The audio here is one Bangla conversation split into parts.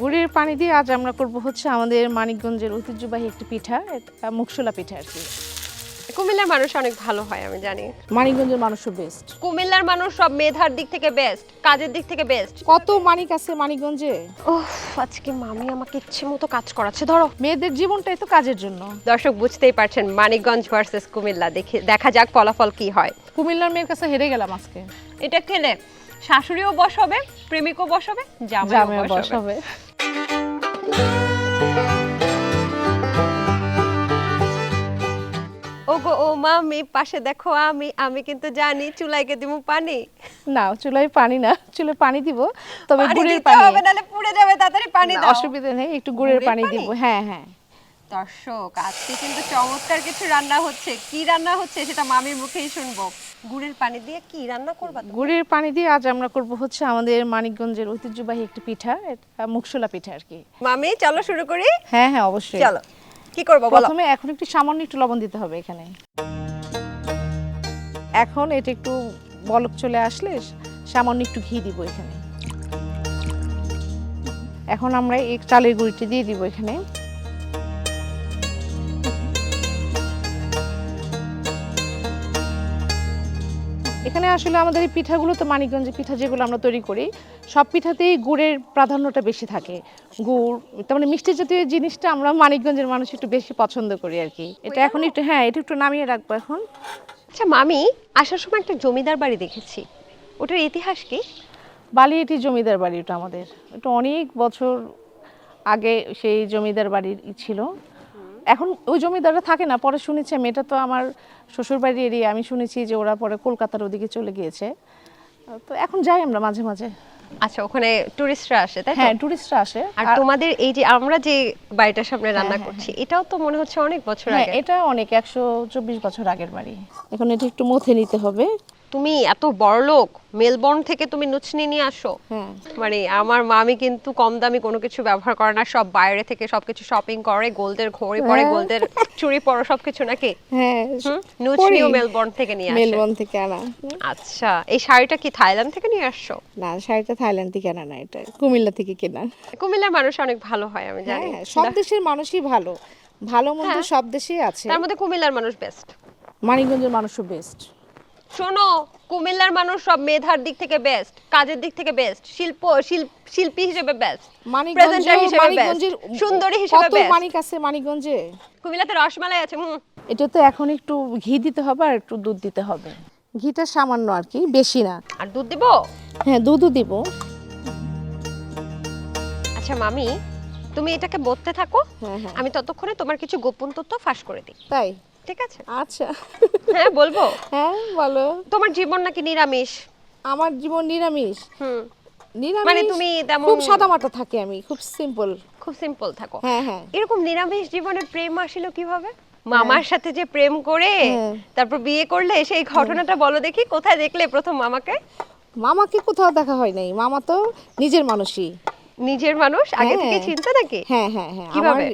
গুড়ের পানি দিয়ে আজ আমরা করব হচ্ছে আমাদের মানিকগঞ্জের ঐতিহ্যবাহী একটি পিঠা এটা মুখশোলা পিঠা আর কি। কুমিল্লার মানুষ অনেক ভালো হয় আমি জানি। মানিকগঞ্জের মানুষও বেস্ট কুমিল্লার মানুষ সব মেধার দিক থেকে বেস্ট কাজের দিক থেকে বেস্ট কত মানিক আছে মানিকগঞ্জে? ওহ আজকে মামি আমাকে ইচ্ছে মতো কাজ করাচ্ছে ধরো। মেয়েদের জীবনটাই তো কাজের জন্য। দর্শক বুঝতেই পারছেন মানিকগঞ্জ ভার্সেস কুমিল্লা দেখে দেখা যাক ফলাফল কি হয়। কুমিল্লার মেয়ের কাছে হেরে গেলাম আজকে। এটা খেলে শাশুড়িও বস হবে প্রেমিকও বস হবে জামাইও জামে হবে ও গো ও মামি পাশে দেখো আমি আমি কিন্তু জানি চুলাইকে দিমু পানি। না চুলায় পানি না চুলে পানি দিব তবে পানি গুড়ের পানি। হবে নাহলে পুড়ে যাবে তাড়াতাড়ি পানি দাও। অসুবিধা নেই একটু গুড়ের পানি? দিব হ্যাঁ হ্যাঁ। দর্শক আজকে কিন্তু চমৎকার কিছু রান্না হচ্ছে। কি রান্না হচ্ছে সেটা মামির মুখেই শুনব। গুড়ের পানি দিয়ে কি রান্না করবা? গুড়ের পানি দিয়ে আজ আমরা করব হচ্ছে আমাদের মানিকগঞ্জের ঐতিহ্যবাহী একটি পিঠা এটা মুখশোলা পিঠা আর কি। মামি চলো শুরু করি? হ্যাঁ হ্যাঁ অবশ্যই। চলো। কি করব বলো? প্রথমে এখন একটু সামান্য একটু লবণ দিতে হবে এখানে। এখন এটা একটু বলক চলে আসলে সামান্য একটু ঘি দিব এখানে। এখন আমরা এই চালের গুঁড়িটি দিয়ে দিব এখানে। এখানে আসলে আমাদের এই পিঠাগুলো তো মানিকগঞ্জের পিঠা যেগুলো আমরা তৈরি করি সব পিঠাতেই গুড়ের প্রাধান্যটা বেশি থাকে। গুড় তার মানে মিষ্টি জাতীয় জিনিসটা আমরা মানিকগঞ্জের মানুষ একটু বেশি পছন্দ করি আর কি। এটা এখন একটু হ্যাঁ এটা একটু নামিয়ে রাখব এখন। আচ্ছা মামি আসার সময় একটা জমিদার বাড়ি দেখেছি। ওটার ইতিহাস কি? বালি এটি জমিদার বাড়ি ওটা আমাদের। এটা অনেক বছর আগে সেই জমিদার বাড়ির ছিল। এখন ওই জমিদাররা থাকে না পরে শুনেছি আমি এটা তো আমার শ্বশুর বাড়ির এরিয়া আমি শুনেছি যে ওরা পরে কলকাতার ওদিকে চলে গিয়েছে। তো এখন যাই আমরা মাঝে মাঝে। আচ্ছা ওখানে টুরিস্টরা আসে তাই? হ্যাঁ টুরিস্টরা আসে। আর তোমাদের এই যে আমরা যে বাড়িটার সামনে রান্না হ্যাঁ, করছি এটাও তো মনে হচ্ছে অনেক বছর হ্যাঁ আগে এটা অনেক একশো চব্বিশ বছর আগের বাড়ি। এখন এটা একটু মথে নিতে হবে। তুমি এত বড় লোক মেলবোর্ন থেকে তুমি নুচনি নিয়ে আসো। মানে আমার মামি কিন্তু কম দামি কোনো কিছু ব্যবহার করে না সব বাইরে থেকে সবকিছু শপিং করে গোল্ডের ঘড়ি পরে হ্যাঁ। গোল্ডের চুড়ি পরো সবকিছু নাকি? হ্যাঁ? নুচনিও। মেলবোর্ন থেকে নিয়ে আসে। মেলবর্ন থেকে আনা। আচ্ছা এই শাড়িটা কি থাইল্যান্ড থেকে নিয়ে আসছো? না শাড়িটা থাইল্যান্ড থেকে আনা না এটা কুমিল্লা থেকে কেনা। কুমিল্লার মানুষ অনেক ভালো হয় আমি জানি। হ্যাঁ সব দেশের মানুষই ভালো। ভালো মন্দ। সব দেশেই আছে। তার মধ্যে কুমিল্লার মানুষ বেস্ট মানিকগঞ্জের মানুষও বেস্ট শোনো কুমিল্লার মানুষ সব মেধার দিক থেকে বেস্ট কাজের দিক থেকে বেস্ট শিল্প শিল্প- হিসেবে বেস্ট মানিকগঞ্জে হিসেবে মানিকগঞ্জের সুন্দরী হিসেবে কত মানিক আছে মানিকগঞ্জে? কুমিল্লাতে রসমালাই আছে হুম। এটা তো এখন একটু ঘি দিতে হবে আর একটু দুধ দিতে হবে। ঘিটা সামান্য আর কি বেশি না। আর দুধ দিব? হ্যাঁ দুধও দিব। আচ্ছা মামি তুমি এটাকে বলতে থাকো। হ্যাঁ হ্যাঁ। আমি ততক্ষণে তোমার কিছু গোপন তথ্য ফাঁস করে দিই। তাই? ঠিক আছে? আচ্ছা। হ্যাঁ বলব? হ্যাঁ বলো। তোমার জীবন নাকি নিরামিষ? আমার জীবন নিরামিষ। হুম। নিরামিষ মানে তুমি তেমন খুব সাদামাটা থাকি আমি খুব সিম্পল খুব সিম্পল থাকো। হ্যাঁ হ্যাঁ। এরকম নিরামিষ জীবনে প্রেম আসিল কীভাবে? মামার সাথে যে প্রেম করে হ্যাঁ। তারপর বিয়ে করলে সেই ঘটনাটা বলো দেখি কোথায় দেখলে প্রথম মামাকে? মামাকে কোথাও দেখা হয় নাই। মামা তো নিজের মানুষই। নিজের মানুষ? আগে থেকে হ্যাঁ। চিন্তা নাকি? হ্যাঁ হ্যাঁ হ্যাঁ। কীভাবে?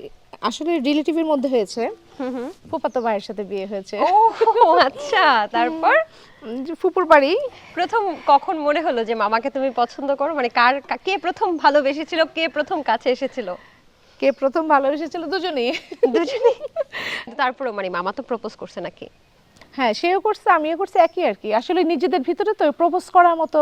আসলে রিলেটিভের মধ্যে হয়েছে। ফুপাতো ভাইয়ের সাথে বিয়ে হয়েছে। ও আচ্ছা তারপর? ফুপুর বাড়ি। প্রথম কখন মনে হলো যে মামাকে তুমি পছন্দ করো? মানে কার কে প্রথম ভালোবেসেছিল কে প্রথম কাছে এসেছিল? কে প্রথম ভালোবেসেছিল? দুজনেই। দুজনেই? তারপরে মানে মামা তো প্রপোজ করছে নাকি? হ্যাঁ সেও করছে আমিও করছি একই আর কি। আসলে নিজেদের ভিতরে তো প্রপোজ করার মতো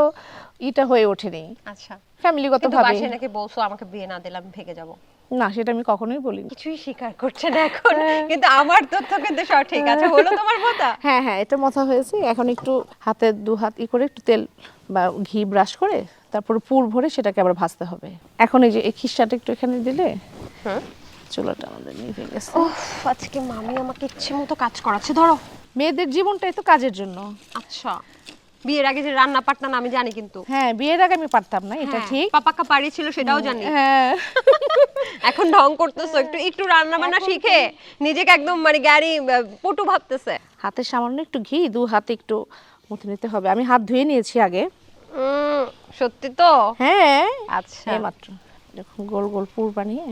ইটা হয়ে ওঠেনি। আচ্ছা। ফ্যামিলিগত ভাবে। বাসায় নাকি বলছো আমাকে বিয়ে না দিলাম ভেগে যাব না সেটা আমি কখনোই বলিনি। কিছুই স্বীকার করছে না এখন কিন্তু আমার তথ্য কিন্তু সঠিক আছে। হলো তোমার কথা হ্যাঁ হ্যাঁ এটা মথা হয়েছে। এখন একটু হাতে দু হাত ই করে একটু তেল বা ঘি ব্রাশ করে তারপর পুর ভরে সেটাকে আবার ভাজতে হবে। এখন এই যে এই খিসাটা একটু এখানে দিলে হুম। চুলাটা আমাদের নিভে গেছে। উফ, আজকে মামি আমাকে ইচ্ছে মতো কাজ করাচ্ছে ধরো। মেয়েদের জীবনটাই তো কাজের জন্য। আচ্ছা। বিয়ের আগে যে রান্না পারতাম না আমি জানি কিন্তু। হ্যাঁ বিয়ের আগে আমি পারতাম না এটা হ্যাঁ, ঠিক। পাপাকা পারিয়েছিল সেটাও জানি। হ্যাঁ। এখন ঢং করতেছো একটু একটু রান্না বান্না শিখে নিজেকে একদম মানে গাড়ি পটু ভাবতেছে। হাতে সামান্য একটু ঘি দু হাতে একটু মুথে নিতে হবে। আমি হাত ধুয়ে নিয়েছি আগে। সত্যি তো? হ্যাঁ। আচ্ছা। মাত্র। দেখুন গোল গোল পুর বানিয়ে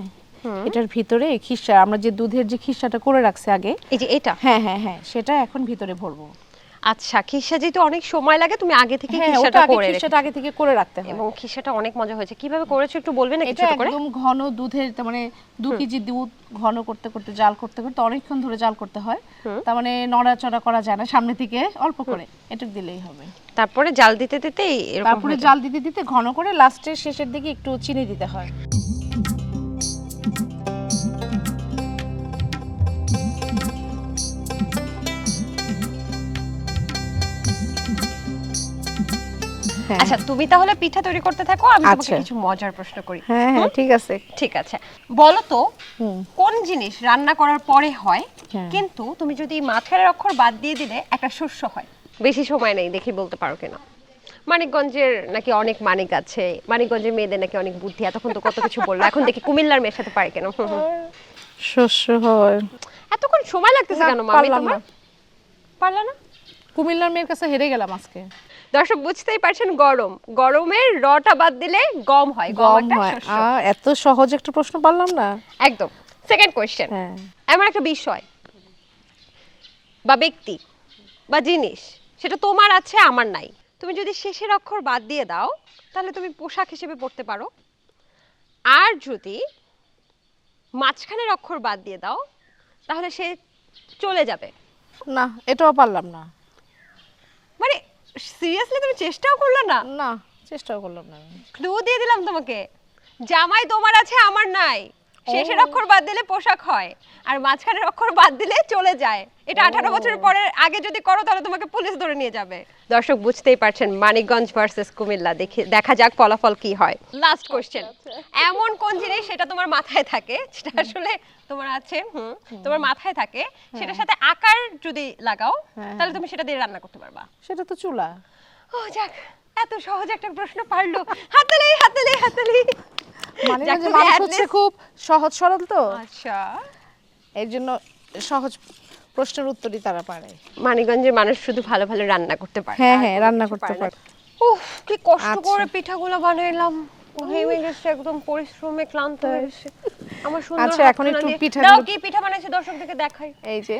এটার ভিতরে খিসা আমরা যে দুধের যে খিসাটা করে রাখছে আগে এই যে এটা? হ্যাঁ হ্যাঁ হ্যাঁ সেটা এখন ভিতরে ভরবো। আচ্ছা খিসা যেহেতু অনেক সময় লাগে তুমি আগে থেকে হ্যাঁ খিসাটা করে খিসাটা আগে থেকে করে রাখতে হয়। এবং খিসাটা অনেক মজা হয়েছে। কীভাবে করেছ একটু বলবে না কিছু করে? একদম ঘন দুধের মানে দু কেজি দুধ ঘন করতে করতে জাল করতে করতে অনেকক্ষণ ধরে জাল করতে হয়। তার মানে নড়াচড়া করা যায় না সামনে থেকে অল্প করে এটুক দিলেই হবে। তারপরে জাল দিতে দিতে এরকম তারপরে জাল দিতে দিতে ঘন করে লাস্টের শেষের দিকে একটু চিনি দিতে হয়। আচ্ছা তুমি তাহলে পিঠা তৈরি করতে থাকো আমি তোমাকে আচ্ছা। কিছু মজার প্রশ্ন করি। হ্যাঁ হ্যাঁ ঠিক আছে। ঠিক আছে। বলো তো কোন জিনিস রান্না করার পরে হয় হ্যাঁ। কিন্তু তুমি যদি মাঝখানের অক্ষর বাদ দিয়ে দিলে একটা শস্য হয়। বেশি সময় নেই দেখি বলতে পারো কিনা। মানিকগঞ্জের নাকি অনেক মানিক আছে মানিকগঞ্জের মেয়েদের নাকি অনেক বুদ্ধি এতক্ষণ তো কত কিছু বলল এখন দেখি কুমিল্লার মেয়ের সাথে পারে কেন। শস্য হয়। এতক্ষণ সময় লাগতেছে কেন মামি পারলাম তোমার না। পারলা না। কুমিল্লার মেয়ের কাছে হেরে গেলাম আজকে। দর্শক বুঝতেই পারছেন গরম। গরমের রটা বাদ দিলে গম হয় গম হয়। এত সহজ একটা প্রশ্ন পারলাম না। একদম। সেকেন্ড কোয়েশ্চেন হ্যাঁ। এমন একটা বিষয় বা ব্যক্তি বা জিনিস সেটা তোমার আছে আমার নাই। তুমি যদি শেষের অক্ষর বাদ দিয়ে দাও তাহলে তুমি পোশাক হিসেবে পড়তে পারো। আর যদি মাঝখানের অক্ষর বাদ দিয়ে দাও তাহলে সে চলে যাবে। না এটাও পারলাম না। মানে সিরিয়াসলি তুমি চেষ্টাও করলে না? না চেষ্টাও করলাম না। ক্লু দিয়ে দিলাম তোমাকে। জামাই তোমার আছে আমার নাই। শেষের অক্ষর বাদ দিলে পোশাক হয় আর মাঝখানের অক্ষর বাদ দিলে চলে যায়। এটা আঠারো বছর পরে আগে যদি করো তাহলে তোমাকে পুলিশ ধরে নিয়ে যাবে। দর্শক বুঝতেই পারছেন মানিকগঞ্জ ভার্সেস কুমিল্লা দেখে দেখা যাক ফলাফল কি হয়। লাস্ট কোশ্চেন এমন কোন জিনিস সেটা তোমার মাথায় থাকে যেটা আসলে তোমার আছে হুম তোমার মাথায় থাকে সেটার সাথে আকার যদি লাগাও হ্যাঁ, তাহলে তুমি সেটা দিয়ে রান্না করতে পারবা। সেটা তো চুলা। ও যাক এত সহজ একটা প্রশ্ন পারল। হাতালি হাতালি হাতালি মানে যে মানুষ হচ্ছে খুব সহজ সরল তো। আচ্ছা। এর জন্য সহজ প্রশ্নের উত্তরই তারা পারে। মানিকগঞ্জের মানুষ শুধু ভালো ভালো রান্না করতে পারে হ্যাঁ, হ্যাঁ, রান্না করতে পারে। উফ কি কষ্ট আচ্ছা। করে পিঠাগুলো বানাইলাম। হয়ে গেছে একদম পরিশ্রমে ক্লান্ত হয়ে গেছে। আমার সুন্দর আচ্ছা, এখন একটু পিঠাগুলো- দাও কি পিঠা বানাইছে দর্শকদেরকে দেখাই। এই যে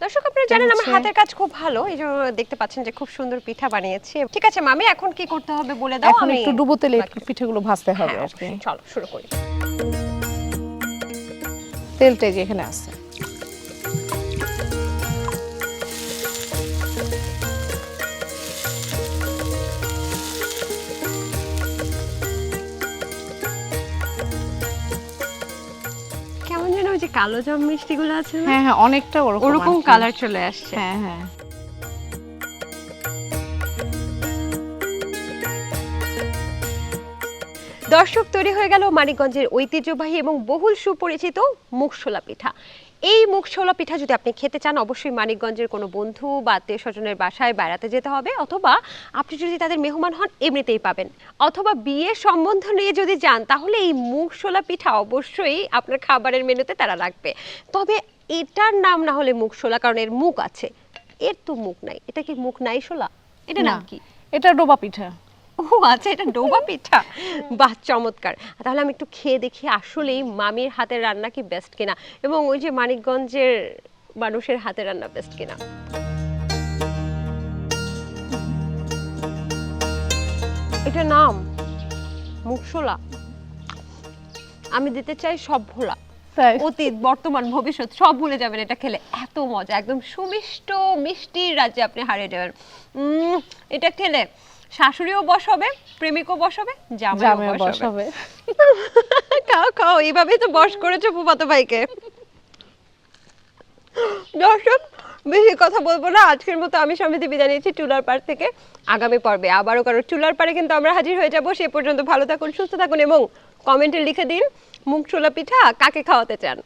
দর্শক আপনারা জানেন আমার হাতের কাজ খুব ভালো এই জন্য দেখতে পাচ্ছেন যে খুব সুন্দর পিঠা বানিয়েছি। ঠিক আছে মামি এখন কি করতে হবে বলে দাও? এখন একটু ডুবো তেলে পিঠাগুলো ভাজতে হবে হ্যাঁ, আর কি। চলো শুরু করি। তেলটা যে এখানে আছে। কালো জাম মিষ্টিগুলো আছে না? হ্যাঁ হ্যাঁ অনেকটা ওরকম ওরকম কালার চলে আসছে। হ্যাঁ হ্যাঁ। দর্শক তৈরি হয়ে গেল মানিকগঞ্জের ঐতিহ্যবাহী এবং বহুল সুপরিচিত মুখশোলা পিঠা। এই মুখশোলা পিঠা যদি আপনি খেতে চান অবশ্যই মানিকগঞ্জের কোনো বন্ধু বা আত্মীয় স্বজনের বাসায় বেড়াতে যেতে হবে অথবা আপনি যদি তাদের মেহমান হন এমনিতেই পাবেন। অথবা বিয়ের সম্বন্ধ নিয়ে যদি যান তাহলে এই মুখশোলা পিঠা অবশ্যই আপনার খাবারের মেনুতে তারা রাখবে। তবে এটার নাম না হলে মুখশোলা কারণ এর মুখ আছে। এর তো মুখ নাই। এটা কি মুখ নাই শোলা এটা নাম কি? এটা ডোবা পিঠা। ও আচ্ছা এটা ডোবা পিঠা। বাহ চমৎকার। তাহলে আমি একটু খেয়ে দেখি আসলেই মামির হাতের রান্না কি বেস্ট কিনা এবং ওই যে মানিকগঞ্জের মানুষের হাতের রান্না বেস্ট কিনা। এটা নাম মুখশোলা আমি দিতে চাই সব ভোলা। অতীত বর্তমান ভবিষ্যৎ সব ভুলে যাবেন এটা খেলে। এত মজা একদম সুমিষ্ট মিষ্টির রাজ্যে আপনি হারিয়ে যাবেন। উম, এটা খেলে শাশুড়িও বস হবে প্রেমিকও বস হবে জামাইও জামে বস বস হবে হবে খাও খাও এইভাবেই তো বস করেছ ফুফাতো ভাইকে। দর্শক বেশি কথা বলব না আজকের মতো আমি সমিতি বিদায় নিয়েছি চুলার পাড় থেকে আগামী পর্বে। আবারও কারও চুলার পাড়ে কিন্তু আমরা হাজির হয়ে যাব সে পর্যন্ত ভালো থাকুন সুস্থ থাকুন এবং কমেন্টে লিখে দিন মুখ ছোলা পিঠা কাকে খাওয়াতে চান?